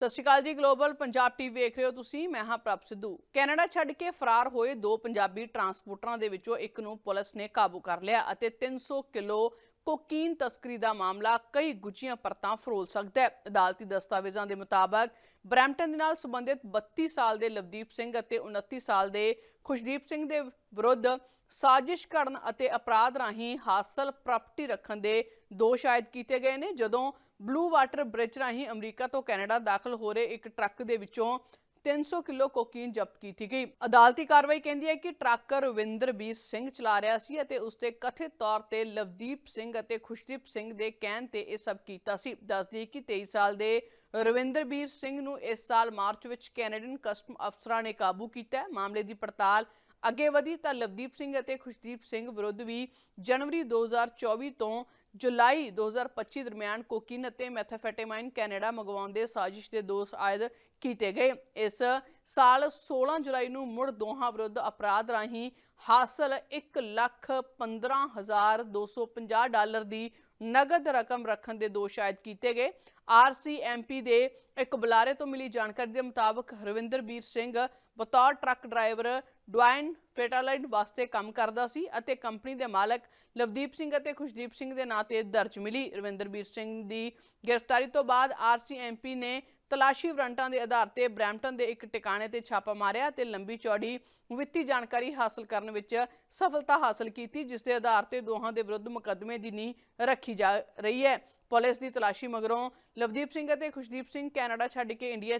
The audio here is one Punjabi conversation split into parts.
ਸਤਿ ਸ਼੍ਰੀ ਅਕਾਲ ਜੀ ਗਲੋਬਲ ਪੰਜਾਬ ਟੀਵੀ ਵੇਖ ਰਹੇ ਹੋ ਤੁਸੀਂ, ਮੈਂ ਹਾਂ ਪ੍ਰਭ ਸਿੱਧੂ। ਕੈਨੇਡਾ ਛੱਡ ਕੇ ਫਰਾਰ ਹੋਏ ਦੋ ਪੰਜਾਬੀ ਟਰਾਂਸਪੋਰਟਰਾਂ ਦੇ ਵਿੱਚੋਂ ਇੱਕ ਨੂੰ ਪੁਲਿਸ ਨੇ ਕਾਬੂ ਕਰ ਲਿਆ ਅਤੇ 300 ਕਿਲੋ ਕੋਕੀਨ ਤਸਕਰੀ ਦਾ ਮਾਮਲਾ ਕਈ ਗੁੱਝੀਆਂ ਪਰਤਾਂ ਫਰੋਲ ਸਕਦਾ ਹੈ। ਅਦਾਲਤੀ ਦਸਤਾਵੇਜ਼ਾਂ ਦੇ ਮੁਤਾਬਕ ਬਰੈਂਪਟਨ ਦੇ ਨਾਲ ਸੰਬੰਧਿਤ 32 ਸਾਲ ਦੇ ਲਵਦੀਪ ਸਿੰਘ ਅਤੇ 29 ਸਾਲ ਦੇ ਖੁਸ਼ਦੀਪ ਸਿੰਘ ਦੇ ਵਿਰੁੱਧ ਸਾਜ਼ਿਸ਼ ਕਰਨ ਅਤੇ ਅਪਰਾਧ ਰਾਹੀਂ ਹਾਸਲ ਪ੍ਰਾਪਰਟੀ ਰੱਖਣ ਦੇ ਦੋਸ਼ ਆਇਦ ਕੀਤੇ ਗਏ ਨੇ। ਜਦੋਂ ਬਲੂ ਵਾਟਰ ਬ੍ਰਿਜ ਰਾਹੀਂ ਅਮਰੀਕਾ ਤੋਂ ਕੈਨੇਡਾ ਦਾਖਲ ਹੋ ਰਹੇ ਇੱਕ ਟਰੱਕ ਦੇ ਵਿੱਚੋਂ 300 ਕਿਲੋ ਕੋਕੀਨ ਜ਼ਬਤ ਕੀਤੀ ਗਈ। ਅਦਾਲਤੀ ਕਾਰਵਾਈ ਕਹਿੰਦੀ ਹੈ ਕਿ ਟਰੱਕਰ ਰਵਿੰਦਰਬੀਰ ਸਿੰਘ ਚਲਾ ਰਿਹਾ ਸੀ ਅਤੇ ਉਸ ਦੇ ਕਥਿਤ ਤੌਰ ਤੇ ਲਵਦੀਪ ਸਿੰਘ ਅਤੇ ਖੁਸ਼ਦੀਪ ਸਿੰਘ ਦੇ ਕਹਿਣ ਤੇ ਇਹ ਸਭ ਕੀਤਾ ਸੀ। ਦੱਸਦੀ ਕਿ 23 ਸਾਲ ਦੇ ਰਵਿੰਦਰਬੀਰ ਸਿੰਘ ਨੂੰ ਇਸ ਸਾਲ ਮਾਰਚ ਵਿੱਚ ਕੈਨੇਡੀਅਨ ਕਸਟਮ ਅਫਸਰਾਂ ਨੇ ਕਾਬੂ ਕੀਤਾ ਮਾਮਲੇ ਦੀ ਪੜਤਾਲ ਅੱਗੇ ਵਧੀ ਤਾਂ ਲਵਦੀਪ ਸਿੰਘ ਅਤੇ ਖੁਸ਼ਦੀਪ ਸਿੰਘ ਵਿਰੁੱਧ ਵੀ ਜਨਵਰੀ 2024 ਤੋਂ ਜੁਲਾਈ 2025 ਦਰਮਿਆਨ ਕੋਕੀਨ ਅਤੇ ਮੈਥਾਫੈਟਾਮਾਈਨ ਕੈਨੇਡਾ ਮੰਗਵਾਉਣ ਦੇ ਸਾਜ਼ਿਸ਼ ਦੇ ਦੋਸ਼ ਆਇਦ ਕੀਤੇ ਗਏ। ਇਸ ਸਾਲ 16 ਜੁਲਾਈ ਨੂੰ ਮੁੜ ਦੋਹਾਂ ਵਿਰੁੱਧ ਅਪਰਾਧ ਰਾਹੀਂ ਹਾਸਲ 115250 ਡਾਲਰ ਦੀ ਨਗਦ ਰਕਮ ਰੱਖਣ ਦੇ ਦੋਸ਼ ਆਇਦ ਕੀਤੇ ਗਏ। ਆਰਸੀਐਮਪੀ ਦੇ ਇੱਕ ਬੁਲਾਰੇ ਤੋਂ ਮਿਲੀ ਜਾਣਕਾਰੀ ਦੇ ਮੁਤਾਬਕ ਹਰਵਿੰਦਰਬੀਰ ਸਿੰਘ, ਬਤੌਰ ਟਰੱਕ ਡਰਾਈਵਰ ਡਵਾਈਨ ਫੇਟਾਲਾਈਟ ਵਾਸਤੇ ਕੰਮ ਕਰਦਾ ਸੀ ਅਤੇ ਕੰਪਨੀ ਦੇ ਮਾਲਕ ਲਵਦੀਪ ਸਿੰਘ ਅਤੇ ਖੁਸ਼ਦੀਪ ਸਿੰਘ ਦੇ ਨਾਂ ਤੇ ਦਰਜ ਮਿਲੀ। ਰਵਿੰਦਰਬੀਰ ਸਿੰਘ ਦੀ ਗ੍ਰਿਫਤਾਰੀ ਤੋਂ ਬਾਅਦ ਆਰਸੀਐਮਪੀ ਨੇ ਤਲਾਸ਼ੀ ਵਾਰੰਟਾਂ ਦੇ ਆਧਾਰ ਤੇ ਬ੍ਰੈਂਪਟਨ ਦੇ ਇੱਕ ਟਿਕਾਣੇ ਤੇ ਛਾਪਾ ਮਾਰਿਆ ਤੇ ਲੰਬੀ ਚੌੜੀ ਵਿੱਤੀ ਜਾਣਕਾਰੀ ਹਾਸਲ ਕਰਨ ਵਿੱਚ ਸਫਲਤਾ ਹਾਸਲ ਕੀਤੀ, ਜਿਸ ਦੇ ਆਧਾਰ ਤੇ ਦੋਹਾਂ ਦੇ ਵਿਰੁੱਧ ਮੁਕੱਦਮੇ ਦੀ ਨੀਂਹ ਰੱਖੀ ਜਾ ਰਹੀ ਹੈ। ਪੁਲਿਸ ਦੀ ਤਲਾਸ਼ੀ ਮਗਰੋਂ ਲਵਦੀਪ ਸਿੰਘ ਅਤੇ ਖੁਸ਼ਦੀਪ ਸਿੰਘ ਕੈਨੇਡਾ ਛੱਡ ਕੇ ਇੰਡੀਆ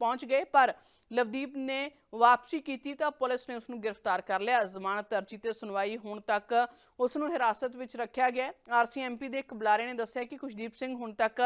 ਪਹੁੰਚ ਗਏ, ਪਰ ਲਵਦੀਪ ਨੇ ਵਾਪਸੀ ਕੀਤੀ ਤਾਂ ਪੁਲਿਸ ਨੇ ਉਸ ਨੂੰ ਗ੍ਰਿਫਤਾਰ ਕਰ ਲਿਆ। ਜ਼ਮਾਨਤ ਅਰਜੀ ਤੇ ਸੁਣਵਾਈ ਹੁਣ ਤੱਕ ਉਸ ਨੂੰ ਹਿਰਾਸਤ ਵਿੱਚ ਰੱਖਿਆ ਗਿਆ ਆਰਸੀਐਮਪੀ ਦੇ ਇੱਕ ਬੁਲਾਰੇ ਨੇ ਦੱਸਿਆ ਕਿ ਕੁਸ਼ਦੀਪ ਸਿੰਘ ਹੁਣ ਤੱਕ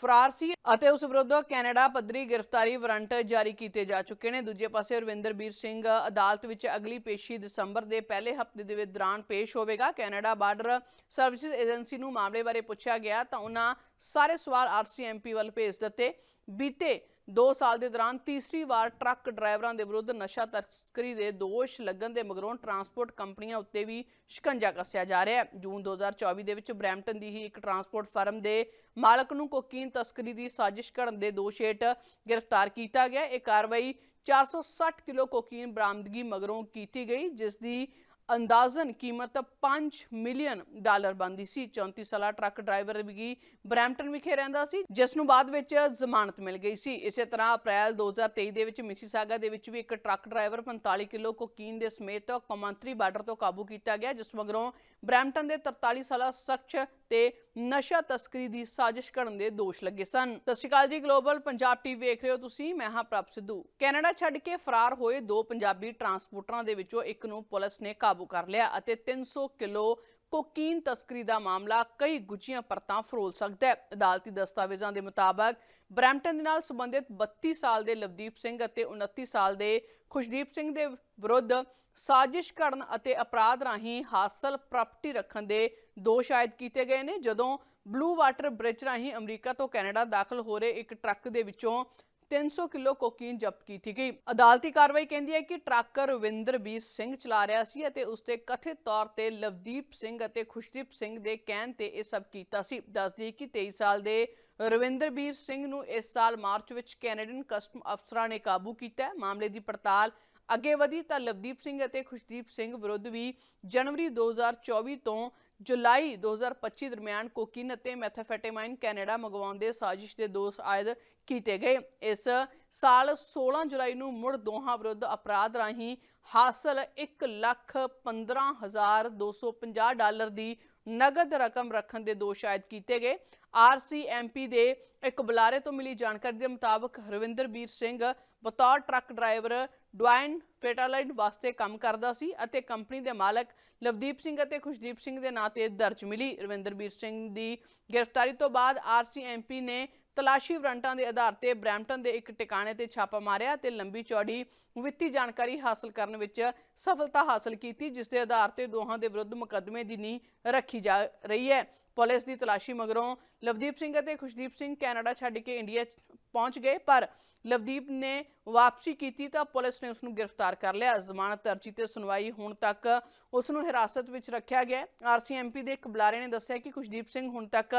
ਫਰਾਰ ਸੀ ਅਤੇ ਉਸ ਵਿਰੁੱਧ ਕੈਨੇਡਾ ਪੱਧਰੀ ਗ੍ਰਿਫਤਾਰੀ ਵਾਰੰਟ ਜਾਰੀ ਕੀਤੇ ਜਾ ਚੁੱਕੇ ਨੇ। ਦੂਜੇ ਪਾਸੇ ਰਵਿੰਦਰਬੀਰ ਸਿੰਘ ਅਦਾਲਤ ਵਿੱਚ ਅਗਲੀ ਪੇਸ਼ੀ ਦਸੰਬਰ ਦੇ ਪਹਿਲੇ ਹਫ਼ਤੇ ਦੇ ਦੌਰਾਨ ਪੇਸ਼ ਹੋਵੇਗਾ। ਕੈਨੇਡਾ ਬਾਰਡਰ ਸਰਵਿਸਿਜ਼ ਏਜੰਸੀ ਨੂੰ ਮਾਮਲੇ ਬਾਰੇ ਪੁੱਛਿਆ ਗਿਆ ਤਾਂ ਉਹਨਾਂ ਸਾਰੇ ਸਵਾਲ ਆਰਸੀਐਮਪੀ ਵੱਲ ਭੇਜ ਦਿੱਤੇ। ਬੀਤੇ 2 ਸਾਲ ਦੇ ਦੌਰਾਨ ਤੀਸਰੀ ਵਾਰ ਟਰੱਕ ਡਰਾਈਵਰਾਂ ਦੇ ਵਿਰੁੱਧ ਨਸ਼ਾ ਤਸਕਰੀ ਦੇ ਦੋਸ਼ ਲੱਗਣ ਦੇ ਮਗਰੋਂ ਟਰਾਂਸਪੋਰਟ ਕੰਪਨੀਆਂ ਉੱਤੇ ਵੀ ਸ਼ਿਕੰਜਾ ਕੱਸਿਆ ਜਾ ਰਿਹਾ ਹੈ। ਜੂਨ 2024 ਦੇ ਵਿੱਚ ਬਰੈਂਪਟਨ ਦੀ ਹੀ ਇੱਕ ਟਰਾਂਸਪੋਰਟ ਫਰਮ ਦੇ ਮਾਲਕ ਨੂੰ ਕੋਕੀਨ ਤਸਕਰੀ ਦੀ ਸਾਜ਼ਿਸ਼ ਕਰਨ ਦੇ ਦੋਸ਼ ਹੇਠ ਗ੍ਰਿਫਤਾਰ ਕੀਤਾ ਗਿਆ। ਇਹ ਕਾਰਵਾਈ 460 ਕਿਲੋ ਕੋਕੀਨ ਬਰਾਮਦਗੀ ਮਗਰੋਂ ਕੀਤੀ ਗਈ, ਜਿਸ ਦੀ ਅੰਦਾਜ਼ਨ ਕੀਮਤ 5 ਮਿਲੀਅਨ ਡਾਲਰ ਬਣਦੀ ਸੀ। 34 ਸਾਲਾ ਟਰੱਕ ਡਰਾਈਵਰ ਵੀ ਬਰੈਂਪਟਨ ਵਿਖੇ ਰਹਿੰਦਾ ਸੀ, ਜਿਸ ਨੂੰ ਬਾਅਦ ਵਿੱਚ ਜ਼ਮਾਨਤ ਮਿਲ ਗਈ ਸੀ। ਇਸੇ ਤਰ੍ਹਾਂ ਅਪ੍ਰੈਲ 2023 ਦੇ ਵਿੱਚ ਮਿਸੀਸਾਗਾ ਦੇ ਵਿੱਚ ਵੀ ਇੱਕ ਟਰੱਕ ਡਰਾਈਵਰ 45 ਕਿਲੋ ਕੋਕੀਨ ਦੇ ਸਮੇਤ ਕੌਮਾਂਤਰੀ ਬਾਰਡਰ ਤੋਂ ਕਾਬੂ ਕੀਤਾ ਗਿਆ, ਜਿਸ ਮਗਰੋਂ ਬਰੈਂਪਟਨ ਦੇ 43 ਸਾਲਾ ਸ਼ਖਸ ਤੇ ਨਸ਼ਾ ਤਸਕਰੀ ਦੀ ਸਾਜ਼ਿਸ਼ ਕਰਨ ਦੇ ਦੋਸ਼ ਲੱਗੇ ਸਨ। ਸਤਿ ਸ਼੍ਰੀ ਅਕਾਲ ਜੀ ਗਲੋਬਲ ਪੰਜਾਬ ਟੀਵੀ ਵੇਖ ਰਹੇ ਹੋ ਤੁਸੀਂ, ਮੈਂ ਹਾਂ ਪ੍ਰਭ ਸਿੱਧੂ। ਕੈਨੇਡਾ ਛੱਡ ਕੇ ਫਰਾਰ ਹੋਏ ਦੋ ਪੰਜਾਬੀ ਟਰਾਂਸਪੋਰਟਰਾਂ ਦੇ ਵਿੱਚੋਂ ਇੱਕ ਨੂੰ ਪੁਲਿਸ ਨੇ ਕਾਬੂ ਕਰ ਲਿਆ ਅਤੇ 300 ਕਿਲੋ ਕੋਕੀਨ ਤਸਕਰੀ ਦਾ ਮਾਮਲਾ ਕਈ ਗੁੱਝੀਆਂ ਪਰਤਾਂ ਫਰੋਲ ਸਕਦਾ ਹੈ। ਅਦਾਲਤੀ ਦਸਤਾਵੇਜ਼ਾਂ ਦੇ ਮੁਤਾਬਕ ਬਰੈਂਪਟਨ ਦੇ ਨਾਲ ਸੰਬੰਧਿਤ 32 ਸਾਲ ਦੇ ਲਵਦੀਪ ਸਿੰਘ ਅਤੇ 29 ਸਾਲ ਦੇ ਖੁਸ਼ਦੀਪ ਸਿੰਘ ਦੇ ਵਿਰੁੱਧ ਸਾਜ਼ਿਸ਼ ਕਰਨ ਅਤੇ ਅਪਰਾਧ ਰਾਹੀਂ ਹਾਸਲ ਪ੍ਰਾਪਰਟੀ ਰੱਖਣ ਦੇ ਦੋਸ਼ ਆਇਦ ਕੀਤੇ ਗਏ ਨੇ। ਜਦੋਂ ਬਲੂ ਵਾਟਰ ਬ੍ਰਿਜ ਰਾਹੀਂ ਅਮਰੀਕਾ ਤੋਂ ਕੈਨੇਡਾ ਦਾਖਲ ਹੋ ਰਹੇ ਇੱਕ ਟਰੱਕ ਦੇ ਵਿੱਚੋਂ 300 ਕਿਲੋ ਕੋਕੀਨ ਜ਼ਬਤ ਕੀਤੀ ਗਈ। ਅਦਾਲਤੀ ਕਾਰਵਾਈ ਕਹਿੰਦੀ ਹੈ ਕਿ ਟਰੱਕਰ ਰਵਿੰਦਰਬੀਰ ਸਿੰਘ ਚਲਾ ਰਿਹਾ ਸੀ ਅਤੇ ਉਸ ਦੇ ਕਥਿਤ ਤੌਰ ਤੇ ਲਵਦੀਪ ਸਿੰਘ ਅਤੇ ਖੁਸ਼ਦੀਪ ਸਿੰਘ ਦੇ ਕਹਿਣ ਤੇ ਇਹ ਸਭ ਕੀਤਾ ਸੀ। ਦੱਸਦੀ ਕਿ 23 ਸਾਲ ਦੇ ਰਵਿੰਦਰਬੀਰ ਸਿੰਘ ਨੂੰ ਇਸ ਸਾਲ ਮਾਰਚ ਵਿੱਚ ਕੈਨੇਡੀਅਨ ਕਸਟਮ ਅਫਸਰਾਂ ਨੇ ਕਾਬੂ ਕੀਤਾ ਮਾਮਲੇ ਦੀ ਪੜਤਾਲ ਅੱਗੇ ਵਧੀ ਤਾਂ ਲਵਦੀਪ ਸਿੰਘ ਅਤੇ ਖੁਸ਼ਦੀਪ ਸਿੰਘ ਵਿਰੁੱਧ ਵੀ ਜਨਵਰੀ 2024 ਤੋਂ ਜੁਲਾਈ 2025 ਦਰਮਿਆਨ ਕੋਕੀਨ ਅਤੇ ਮੈਥਾਫੈਟਾਮਾਈਨ ਕੈਨੇਡਾ ਮੰਗਵਾਉਣ ਦੇ ਸਾਜ਼ਿਸ਼ ਦੇ ਦੋਸ਼ ਆਇਦ ਕੀਤੇ ਗਏ। ਇਸ ਸਾਲ 16 ਜੁਲਾਈ ਨੂੰ ਮੁੜ ਦੋਹਾਂ ਵਿਰੁੱਧ ਅਪਰਾਧ ਰਾਹੀਂ ਹਾਸਲ 115250 ਡਾਲਰ ਦੀ ਨਗਦ ਰਕਮ ਰੱਖਣ ਦੇ ਦੋਸ਼ ਆਇਦ ਕੀਤੇ ਗਏ। ਆਰਸੀਐਮਪੀ ਦੇ ਇੱਕ ਬੁਲਾਰੇ ਤੋਂ ਮਿਲੀ ਜਾਣਕਾਰੀ ਦੇ ਮੁਤਾਬਕ ਹਰਵਿੰਦਰਬੀਰ ਸਿੰਘ ਬਤੌਰ ਟਰੱਕ ਡਰਾਈਵਰ ਡਵਾਈਨ ਫੇਟਾਲਾਈਨ ਵਾਸਤੇ ਕੰਮ ਕਰਦਾ ਸੀ ਅਤੇ ਕੰਪਨੀ ਦੇ ਮਾਲਕ ਲਵਦੀਪ ਸਿੰਘ ਅਤੇ ਖੁਸ਼ਦੀਪ ਸਿੰਘ ਦੇ ਨਾਂ ਤੇ ਦਰਜ ਮਿਲੀ। ਰਵਿੰਦਰਬੀਰ ਸਿੰਘ ਦੀ ਗ੍ਰਿਫਤਾਰੀ ਤੋਂ ਬਾਅਦ ਆਰਸੀਐਮਪੀ ਨੇ ਤਲਾਸ਼ੀ ਵਾਰੰਟਾਂ ਦੇ ਆਧਾਰ ਤੇ ਬ੍ਰੈਂਪਟਨ ਦੇ ਇੱਕ ਟਿਕਾਣੇ ਤੇ ਛਾਪਾ ਮਾਰਿਆ ਤੇ ਲੰਬੀ ਚੌੜੀ ਵਿੱਤੀ ਜਾਣਕਾਰੀ ਹਾਸਲ ਕਰਨ ਵਿੱਚ ਸਫਲਤਾ ਹਾਸਲ ਕੀਤੀ, ਜਿਸ ਦੇ ਆਧਾਰ ਤੇ ਦੋਹਾਂ ਦੇ ਵਿਰੁੱਧ ਮੁਕੱਦਮੇ ਦੀ ਨੀਂਹ ਰੱਖੀ ਜਾ ਰਹੀ ਹੈ। ਪੁਲਿਸ ਦੀ ਤਲਾਸ਼ੀ ਮਗਰੋਂ ਲਵਦੀਪ ਸਿੰਘ ਅਤੇ ਖੁਸ਼ਦੀਪ ਸਿੰਘ ਕੈਨੇਡਾ ਛੱਡ ਕੇ ਇੰਡੀਆ ਪਹੁੰਚ ਗਏ, ਪਰ ਲਵਦੀਪ ਨੇ ਵਾਪਸੀ ਕੀਤੀ ਤਾਂ ਪੁਲਿਸ ਨੇ ਉਸ ਨੂੰ ਗ੍ਰਿਫਤਾਰ ਕਰ ਲਿਆ। ਜ਼ਮਾਨਤ ਅਰਜੀ ਤੇ ਸੁਣਵਾਈ ਹੁਣ ਤੱਕ ਉਸ ਨੂੰ ਹਿਰਾਸਤ ਵਿੱਚ ਰੱਖਿਆ ਗਿਆ ਆਰਸੀਐਮਪੀ ਦੇ ਇੱਕ ਬੁਲਾਰੇ ਨੇ ਦੱਸਿਆ ਕਿ ਖੁਸ਼ਦੀਪ ਸਿੰਘ ਹੁਣ ਤੱਕ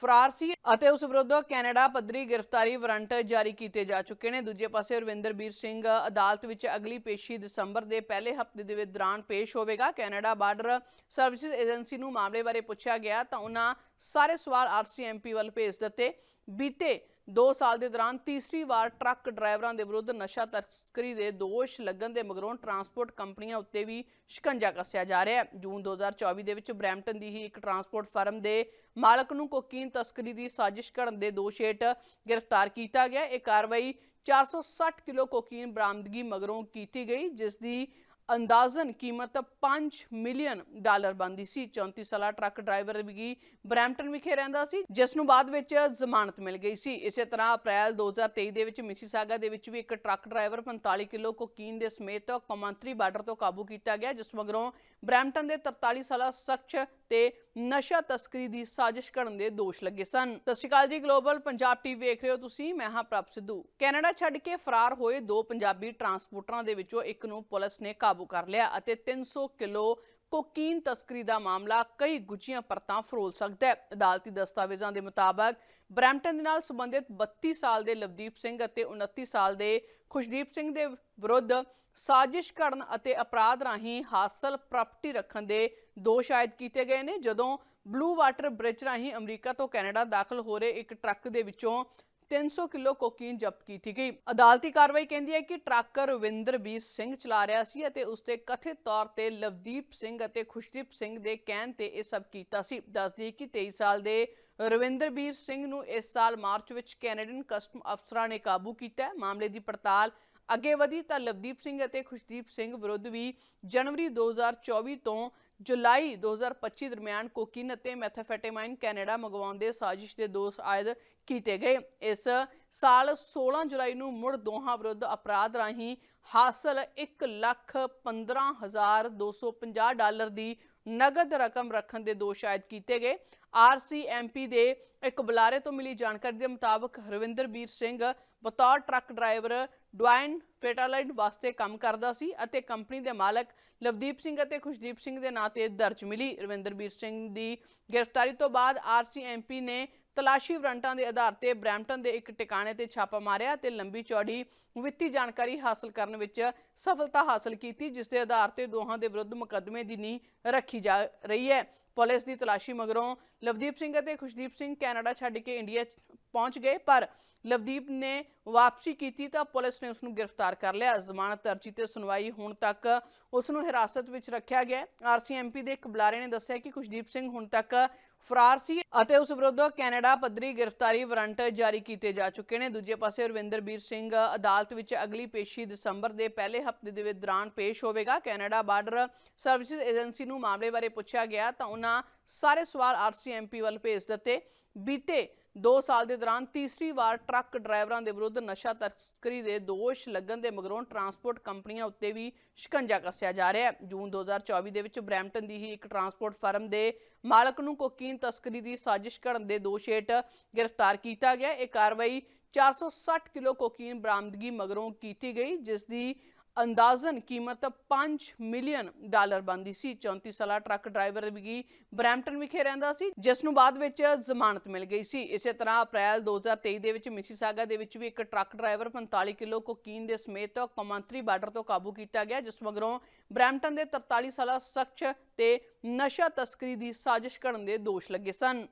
ਫਰਾਰ ਸੀ ਅਤੇ ਉਸ ਵਿਰੁੱਧ ਕੈਨੇਡਾ ਪੱਧਰੀ ਗ੍ਰਿਫਤਾਰੀ ਵਾਰੰਟ ਜਾਰੀ ਕੀਤੇ ਜਾ ਚੁੱਕੇ ਨੇ। ਦੂਜੇ ਪਾਸੇ ਰਵਿੰਦਰਬੀਰ ਸਿੰਘ ਅਦਾਲਤ ਵਿੱਚ ਅਗਲੀ ਪੇਸ਼ੀ ਦਸੰਬਰ ਦੇ ਪਹਿਲੇ ਹਫ਼ਤੇ ਦੇ ਦੌਰਾਨ ਪੇਸ਼ ਹੋਵੇਗਾ। ਕੈਨੇਡਾ ਬਾਰਡਰ ਸਰਵਿਸਿਜ਼ ਏਜੰਸੀ ਨੂੰ ਮਾਮਲੇ ਬਾਰੇ ਪੁੱਛਿਆ ਗਿਆ ਤਾਂ ਉਹਨਾਂ ਸਾਰੇ ਸਵਾਲ ਆਰਸੀਐਮਪੀ ਵੱਲ ਭੇਜ ਦਿੱਤੇ। ਬੀਤੇ 2 ਸਾਲ ਦੇ ਦੌਰਾਨ ਤੀਸਰੀ ਵਾਰ ਟਰੱਕ ਡਰਾਈਵਰਾਂ ਦੇ ਵਿਰੁੱਧ ਨਸ਼ਾ ਤਸਕਰੀ ਦੇ ਦੋਸ਼ ਲੱਗਣ ਦੇ ਮਗਰੋਂ ਟਰਾਂਸਪੋਰਟ ਕੰਪਨੀਆਂ ਉੱਤੇ ਵੀ ਸ਼ਿਕੰਜਾ ਕੱਸਿਆ ਜਾ ਰਿਹਾ ਹੈ। ਜੂਨ 2024 ਦੇ ਵਿੱਚ ਬਰੈਂਪਟਨ ਦੀ ਹੀ ਇੱਕ ਟਰਾਂਸਪੋਰਟ ਫਰਮ ਦੇ ਮਾਲਕ ਨੂੰ ਕੋਕੀਨ ਤਸਕਰੀ ਦੀ ਸਾਜ਼ਿਸ਼ ਕਰਨ ਦੇ ਦੋਸ਼ ਹੇਠ ਗ੍ਰਿਫਤਾਰ ਕੀਤਾ ਗਿਆ। ਇਹ ਕਾਰਵਾਈ 460 ਕਿਲੋ ਕੋਕੀਨ ਬਰਾਮਦਗੀ ਮਗਰੋਂ ਕੀਤੀ ਗਈ, ਜਿਸ ਦੀ ਅੰਦਾਜ਼ਨ ਕੀਮਤ 5 ਮਿਲੀਅਨ ਡਾਲਰ ਬਣਦੀ ਸੀ। 34 ਸਾਲਾ ਟਰੱਕ ਡਰਾਈਵਰ ਵੀ ਬਰੈਂਪਟਨ ਵਿਖੇ ਰਹਿੰਦਾ ਸੀ, ਜਿਸ ਨੂੰ ਬਾਅਦ ਵਿੱਚ ਜ਼ਮਾਨਤ ਮਿਲ ਗਈ ਸੀ। ਇਸੇ ਤਰ੍ਹਾਂ ਅਪ੍ਰੈਲ 2023 ਦੇ ਵਿੱਚ ਮਿਸੀਸਾਗਾ ਦੇ ਵਿੱਚ ਵੀ ਇੱਕ ਟਰੱਕ ਡਰਾਈਵਰ 45 ਕਿਲੋ ਕੋਕੀਨ ਦੇ ਸਮੇਤ ਕੌਮਾਂਤਰੀ ਬਾਰਡਰ ਤੋਂ ਕਾਬੂ ਕੀਤਾ ਗਿਆ, ਜਿਸ ਮਗਰੋਂ ਬਰੈਂਪਟਨ ਦੇ 43 ਸਾਲਾ ਸ਼ਖਸ ਤੇ ਨਸ਼ਾ ਤਸਕਰੀ ਦੀ ਸਾਜ਼ਿਸ਼ ਕਰਨ ਦੇ ਦੋਸ਼ ਲੱਗੇ ਸਨ। ਸਤਿ ਸ਼੍ਰੀ ਅਕਾਲ ਜੀ ਗਲੋਬਲ ਪੰਜਾਬ ਟੀਵੀ ਵੇਖ ਰਹੇ ਹੋ ਤੁਸੀਂ, ਮੈਂ ਹਾਂ ਪ੍ਰਭ ਸਿੱਧੂ। ਕੈਨੇਡਾ ਛੱਡ ਕੇ ਫਰਾਰ ਹੋਏ ਦੋ ਪੰਜਾਬੀ ਟਰਾਂਸਪੋਰਟਰਾਂ ਦੇ ਵਿੱਚੋਂ ਇੱਕ ਨੂੰ ਪੁਲਿਸ ਨੇ ਕਾਬੂ ਕਰ ਲਿਆ ਅਤੇ 300 ਕਿਲੋ ਕੋਕੀਨ ਤਸਕਰੀ ਦਾ ਮਾਮਲਾ ਕਈ ਗੁੱਝੀਆਂ ਪਰਤਾਂ ਫਰੋਲ ਸਕਦਾ ਹੈ। ਅਦਾਲਤੀ ਦਸਤਾਵੇਜ਼ਾਂ ਦੇ ਮੁਤਾਬਕ ਬਰੈਂਪਟਨ ਦੇ ਨਾਲ ਸੰਬੰਧਿਤ 32 ਸਾਲ ਦੇ ਲਵਦੀਪ ਸਿੰਘ ਅਤੇ 29 ਸਾਲ ਦੇ ਖੁਸ਼ਦੀਪ ਸਿੰਘ ਦੇ ਵਿਰੁੱਧ ਸਾਜ਼ਿਸ਼ ਕਰਨ ਅਤੇ ਅਪਰਾਧ ਰਾਹੀਂ ਹਾਸਲ ਪ੍ਰਾਪਰਟੀ ਰੱਖਣ ਦੇ ਦੋਸ਼ ਆਇਦ ਕੀਤੇ ਗਏ ਨੇ। ਜਦੋਂ ਬਲੂ ਵਾਟਰ ਬ੍ਰਿਜ ਰਾਹੀਂ ਅਮਰੀਕਾ ਤੋਂ ਕੈਨੇਡਾ ਦਾਖਲ ਹੋ ਰਹੇ ਇੱਕ ਟਰੱਕ ਦੇ ਵਿੱਚੋਂ 300 ਕਿਲੋ ਕੋਕੀਨ ਜ਼ਬਤ ਕੀਤੀ ਗਈ। ਅਦਾਲਤੀ ਕਾਰਵਾਈ ਕਹਿੰਦੀ ਹੈ ਕਿ ਟਰੱਕ ਰਵਿੰਦਰਬੀਰ ਸਿੰਘ ਚਲਾ ਰਿਹਾ ਸੀ ਅਤੇ ਉਸ ਤੇ ਕਥਿਤ ਤੌਰ ਤੇ ਲਵਦੀਪ ਸਿੰਘ ਅਤੇ ਖੁਸ਼ਦੀਪ ਸਿੰਘ ਦੇ ਕਹਿਣ ਤੇ ਇਹ ਸਭ ਕੀਤਾ ਸੀ। ਦੱਸਦੀ ਕਿ 23 ਸਾਲ ਦੇ ਰਵਿੰਦਰਬੀਰ ਸਿੰਘ ਨੂੰ ਇਸ ਸਾਲ ਮਾਰਚ ਵਿੱਚ ਕੈਨੇਡੀਅਨ ਕਸਟਮ ਅਫਸਰਾਂ ਨੇ ਕਾਬੂ ਕੀਤਾ ਮਾਮਲੇ ਦੀ ਪੜਤਾਲ ਅੱਗੇ ਵਧੀ ਤਾਂ ਲਵਦੀਪ ਸਿੰਘ ਅਤੇ ਖੁਸ਼ਦੀਪ ਸਿੰਘ ਵਿਰੁੱਧ ਵੀ ਜਨਵਰੀ 2024 ਤੋਂ ਜੁਲਾਈ 2025 ਦਰਮਿਆਨ ਕੋਕੀਨ ਅਤੇ ਮੈਥਾਫੈਟਾਮਾਈਨ ਕੈਨੇਡਾ ਮੰਗਵਾਉਣ ਦੇ ਸਾਜ਼ਿਸ਼ ਦੇ ਦੋਸ਼ ਆਇਦ ਕੀਤੇ ਗਏ। ਇਸ ਸਾਲ 16 ਜੁਲਾਈ ਨੂੰ ਮੁੜ ਦੋਹਾਂ ਵਿਰੁੱਧ ਅਪਰਾਧ ਰਾਹੀਂ ਹਾਸਲ 115250 ਡਾਲਰ ਦੀ ਨਗਦ ਰਕਮ ਰੱਖਣ ਦੇ ਦੋਸ਼ ਆਇਦ ਕੀਤੇ ਗਏ। ਆਰਸੀਐਮਪੀ ਦੇ ਇੱਕ ਬੁਲਾਰੇ ਤੋਂ ਮਿਲੀ ਜਾਣਕਾਰੀ ਦੇ ਮੁਤਾਬਕ ਹਰਵਿੰਦਰਬੀਰ ਸਿੰਘ ਬਤੌਰ ਟਰੱਕ ਡਰਾਈਵਰ ਡੁਆਇਨ ਫੇਟਾਲਾਈਟ ਵਾਸਤੇ ਕੰਮ ਕਰਦਾ ਸੀ ਅਤੇ ਕੰਪਨੀ ਦੇ ਮਾਲਕ ਲਵਦੀਪ ਸਿੰਘ ਅਤੇ ਖੁਸ਼ਦੀਪ ਸਿੰਘ ਦੇ ਨਾਂ ਤੇ ਦਰਜ ਮਿਲੀ। ਰਵਿੰਦਰਬੀਰ ਸਿੰਘ ਦੀ ਗ੍ਰਿਫਤਾਰੀ ਤੋਂ ਬਾਅਦ ਆਰਸੀਐਮਪੀ ਨੇ ਤਲਾਸ਼ੀ ਵਾਰੰਟਾਂ ਦੇ ਆਧਾਰ ਤੇ ਬਰੈਂਪਟਨ ਦੇ ਇੱਕ ਟਿਕਾਣੇ ਤੇ ਛਾਪਾ ਮਾਰਿਆ ਤੇ ਲੰਬੀ ਚੌੜੀ ਵਿੱਤੀ ਜਾਣਕਾਰੀ ਹਾਸਲ ਕਰਨ ਵਿੱਚ ਸਫਲਤਾ ਹਾਸਲ ਕੀਤੀ, ਜਿਸ ਦੇ ਆਧਾਰ ਤੇ ਦੋਹਾਂ ਦੇ ਵਿਰੁੱਧ ਮੁਕੱਦਮੇ ਦੀ ਨੀਂਹ ਰੱਖੀ ਜਾ ਰਹੀ ਹੈ। ਪੁਲਿਸ ਦੀ ਤਲਾਸ਼ੀ ਮਗਰੋਂ ਲਵਦੀਪ ਸਿੰਘ ਅਤੇ ਖੁਸ਼ਦੀਪ ਸਿੰਘ ਕੈਨੇਡਾ ਛੱਡ ਕੇ ਇੰਡੀਆ ਪਹੁੰਚ ਗਏ, ਪਰ ਲਵਦੀਪ ਨੇ ਵਾਪਸੀ ਕੀਤੀ ਤਾਂ ਪੁਲਿਸ ਨੇ ਉਸ ਨੂੰ ਗ੍ਰਿਫਤਾਰ ਕਰ ਲਿਆ। ਜ਼ਮਾਨਤ ਅਰਜੀ ਤੇ ਸੁਣਵਾਈ ਹੁਣ ਤੱਕ ਉਸ ਨੂੰ ਹਿਰਾਸਤ ਵਿੱਚ ਰੱਖਿਆ ਗਿਆ। ਆਰਸੀਐਮਪੀ ਦੇ ਇੱਕ ਬੁਲਾਰੇ ਨੇ ਦੱਸਿਆ ਕਿ ਖੁਸ਼ਦੀਪ ਸਿੰਘ ਹੁਣ ਤੱਕ ਫਰਾਰ ਸੀ ਅਤੇ ਉਸ ਵਿਰੁੱਧ ਕੈਨੇਡਾ ਪੱਧਰੀ ਗ੍ਰਿਫਤਾਰੀ ਵਾਰੰਟ ਜਾਰੀ ਕੀਤੇ ਜਾ ਚੁੱਕੇ ਨੇ। ਦੂਜੇ ਪਾਸੇ ਰਵਿੰਦਰ ਵੀਰ ਸਿੰਘ ਅਦਾਲਤ ਵਿੱਚ ਅਗਲੀ ਪੇਸ਼ੀ ਦਸੰਬਰ ਦੇ ਪਹਿਲੇ ਹਫ਼ਤੇ ਦੇ ਦੌਰਾਨ ਪੇਸ਼ ਹੋਵੇਗਾ। ਕੈਨੇਡਾ ਬਾਰਡਰ ਸਰਵਿਸਿਜ਼ ਏਜੰਸੀ ਨੂੰ ਮਾਮਲੇ ਬਾਰੇ ਪੁੱਛਿਆ ਗਿਆ ਤਾਂ ਉਹਨਾਂ ਸਾਰੇ ਸਵਾਲ ਆਰਸੀਐਮਪੀ ਵੱਲ ਭੇਜ ਦਿੱਤੇ। ਬੀਤੇ 2 ਸਾਲ ਦੇ ਦੌਰਾਨ ਤੀਸਰੀ ਵਾਰ ਟਰੱਕ ਡਰਾਈਵਰਾਂ ਦੇ ਵਿਰੁੱਧ ਨਸ਼ਾ ਤਸਕਰੀ ਦੇ ਦੋਸ਼ ਲੱਗਣ ਦੇ ਮਗਰੋਂ ਟਰਾਂਸਪੋਰਟ ਕੰਪਨੀਆਂ ਉੱਤੇ ਵੀ ਸ਼ਿਕੰਜਾ ਕੱਸਿਆ ਜਾ ਰਿਹਾ ਹੈ। ਜੂਨ 2024 ਦੇ ਵਿੱਚ ਬਰੈਂਪਟਨ ਦੀ ਹੀ ਇੱਕ ਟਰਾਂਸਪੋਰਟ ਫਰਮ ਦੇ ਮਾਲਕ ਨੂੰ ਕੋਕੀਨ ਤਸਕਰੀ ਦੀ ਸਾਜ਼ਿਸ਼ ਕਰਨ ਦੇ ਦੋਸ਼ ਹੇਠ ਗ੍ਰਿਫਤਾਰ ਕੀਤਾ ਗਿਆ। ਇਹ ਕਾਰਵਾਈ 460 ਕਿਲੋ ਕੋਕੀਨ ਬਰਾਮਦਗੀ ਮਗਰੋਂ ਕੀਤੀ ਗਈ, ਜਿਸ ਦੀ ਅੰਦਾਜ਼ਨ ਕੀਮਤ 5 ਮਿਲੀਅਨ ਡਾਲਰ ਬਣਦੀ ਸੀ। 34 ਸਾਲਾ ਟਰੱਕ ਡਰਾਈਵਰ ਵੀ ਬਰੈਂਪਟਨ ਵਿਖੇ ਰਹਿੰਦਾ ਸੀ, ਜਿਸ ਨੂੰ ਬਾਅਦ ਵਿੱਚ ਜ਼ਮਾਨਤ ਮਿਲ ਗਈ ਸੀ। ਇਸੇ ਤਰ੍ਹਾਂ ਅਪ੍ਰੈਲ 2023 ਦੇ ਵਿੱਚ ਮਿਸੀਸਾਗਾ ਦੇ ਵਿੱਚ ਵੀ ਇੱਕ ਟਰੱਕ ਡਰਾਈਵਰ 45 ਕਿਲੋ ਕੋਕੀਨ ਦੇ ਸਮੇਤ ਕੌਮਾਂਤਰੀ ਬਾਰਡਰ ਤੋਂ ਕਾਬੂ ਕੀਤਾ ਗਿਆ, ਜਿਸ ਮਗਰੋਂ ਬਰੈਂਪਟਨ ਦੇ 43 ਸਾਲਾ ਸ਼ਖਸ ਤੇ ਨਸ਼ਾ ਤਸਕਰੀ ਦੀ ਸਾਜ਼ਿਸ਼ ਕਰਨ ਦੇ ਦੋਸ਼ ਲੱਗੇ ਸਨ।